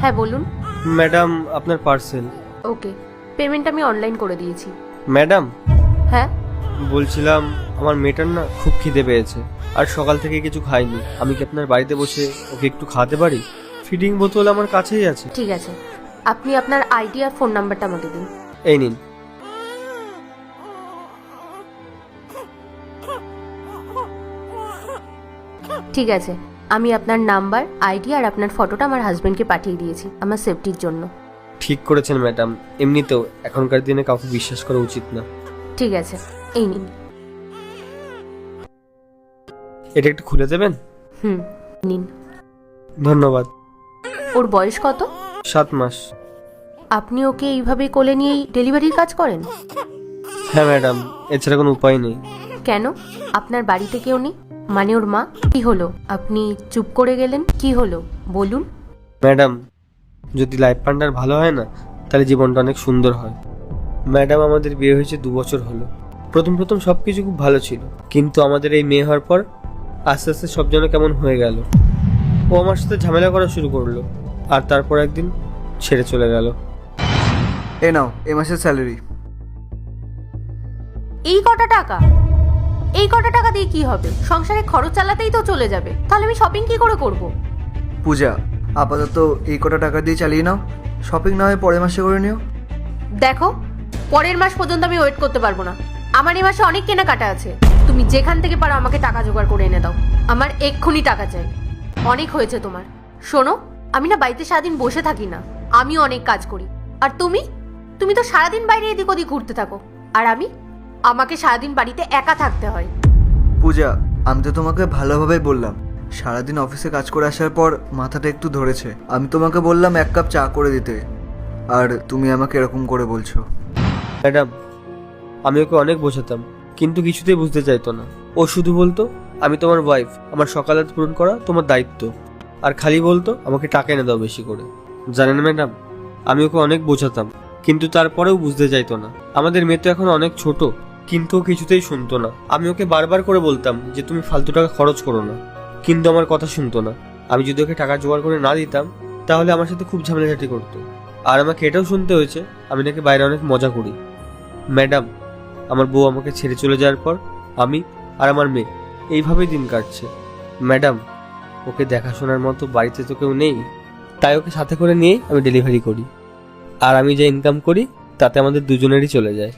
হ্যাঁ বলুন। ম্যাডাম আপনার পার্সেল। ওকে পেমেন্ট আমি অনলাইন করে দিয়েছি। ম্যাডাম? হ্যাঁ? বলছিলাম আমার মেয়েটার না খুব খিদে পেয়েছে আর সকাল থেকে কিছু খাইনি। আমি কি আপনার বাড়িতে বসে ওকে একটু খাওয়াতে পারি? ফিডিং বোতল আমার কাছেই আছে। ঠিক আছে আপনি আপনার আইডি আর ফোন নাম্বারটা আমাকে দিন। এই নিন। ঠিক আছে আমি আপনার নাম্বার আইডি আর আপনার ফটোটা আমার হাজবেন্ডকে পাঠিয়ে দিয়েছি আমার সেফটির জন্য। ঠিক করেছেন ম্যাডাম। এমনিতেও এখনকার দিনে কাউকে বিশ্বাস করা উচিত না। ঠিক আছে এই নিন। এটা একটু খুলে দেবেন? হুম নিন। ধন্যবাদ। ওর বয়স কত? সাত মাস। আপনি ওকে এইভাবে কোলে নিয়েই ডেলিভারির কাজ করেন? হ্যাঁ ম্যাডাম এছাড়া কোনো উপায় নেই। কেন? আপনার বাড়িতে কেউ নেই? মানে ওর মা? কি হলো? আপনি চুপ করে গেলেন? কি হলো? বলুন। ম্যাডাম যদি লাইফ পার্টনার ভালো হয় না তাহলে জীবনটা অনেক সুন্দর হয়। ম্যাডাম আমাদের বিয়ে হয়েছে দু বছর হলো। প্রথম প্রথম সব কিছু খুব ভালো ছিল। কিন্তু আমাদের এই মেয়ে হওয়ার পর আস্তে আস্তে সব যেন কেমন হয়ে গেল। ও আমার সাথে ঝামেলা করা শুরু করল আর তারপর একদিন ছেড়ে চলে গেল। এ নাও এ মাসের স্যালারি এই কটা টাকা? এই কটা টাকা দিয়ে কি হবে? সংসারে খরচ চালাতেই তো চলে যাবে। তাহলে আমি শপিং কি করে করব? পূজা আপাতত এই কটা টাকা দিয়ে চালিয়ে নাও। শপিং না হয় পরের মাসে করে নিও। দেখো পরের মাস পর্যন্ত আমি ওয়েট করতে পারব না। আমার এই মাসে অনেক কেনাকাটা আছে। তুমি যেখান থেকে পারো আমাকে টাকা জোগাড় করে এনে দাও। আমার এক্ষুনি টাকা চাই। অনেক হয়েছে তোমার। শোনো আমি না বাড়িতে সারাদিন বসে থাকি না। আমিও অনেক কাজ করি। আর তুমি? তুমি তো সারাদিন বাইরে এদিক ওদিক ঘুরতে থাকো। আর আমি? আমাকে সারাদিন বাড়িতে একা থাকতে হয়। পূজা, আমি তো তোমাকে ভালোভাবে বললাম। সারাদিন অফিসে কাজ করে আসার পর মাথাটা একটু ধরেছে। আমি তোমাকে বললাম এক কাপ চা করে দিতে। আর তুমি আমাকে এরকম করে বলছো। ম্যাডাম, আমি ওকে অনেক বোঝাতাম, কিন্তু কিছুতেই বুঝতে চাইতো না। ও শুধু বলতো, আমি তোমার ওয়াইফ আমার সকালে পূরণ করা তোমার দায়িত্ব। আর খালি বলতো, আমাকে টাকা এনে দাও বেশি করে। জানেন ম্যাডাম, আমি ওকে অনেক বোঝাতাম, কিন্তু তারপরেও বুঝতে চাইতো না। আমাদের মেয়ে তো এখন অনেক ছোট কিন্তু ও কিছুতেই শুনতো না। আমি ওকে বারবার করে বলতাম যে, তুমি ফালতু টাকা খরচ করো না। কিন্তু আমার কথা শুনতো না। আমি যদি ওকে টাকা জোগাড় করে না দিতাম, তাহলে আমার সাথে খুব ঝামেলাঝাটি করতো। আর আমাকে এটাও শুনতে হয়েছে, আমি নাকি বাইরে অনেক মজা করি। ম্যাডাম, আমার বউ আমাকে ছেড়ে চলে যাওয়ার পর আমি আর আমার মেয়ে এইভাবেই দিন কাটছে। ম্যাডাম, ওকে দেখাশোনার মতো বাড়িতে তো কেউ নেই, তাই ওকে সাথে করে নিয়েই আমি ডেলিভারি করি। আর আমি যে ইনকাম করি, তাতে আমাদের দুজনেরই চলে যায়।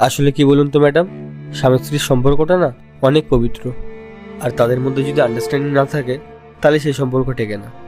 আসলে কি বলুন তো, ম্যাডাম? স্বামী স্ত্রীর সম্পর্কটা না অনেক পবিত্র। আর তাদের মধ্যে যদি আন্ডারস্ট্যান্ডিং না থাকে, তাহলে সেই সম্পর্ক টেকে না।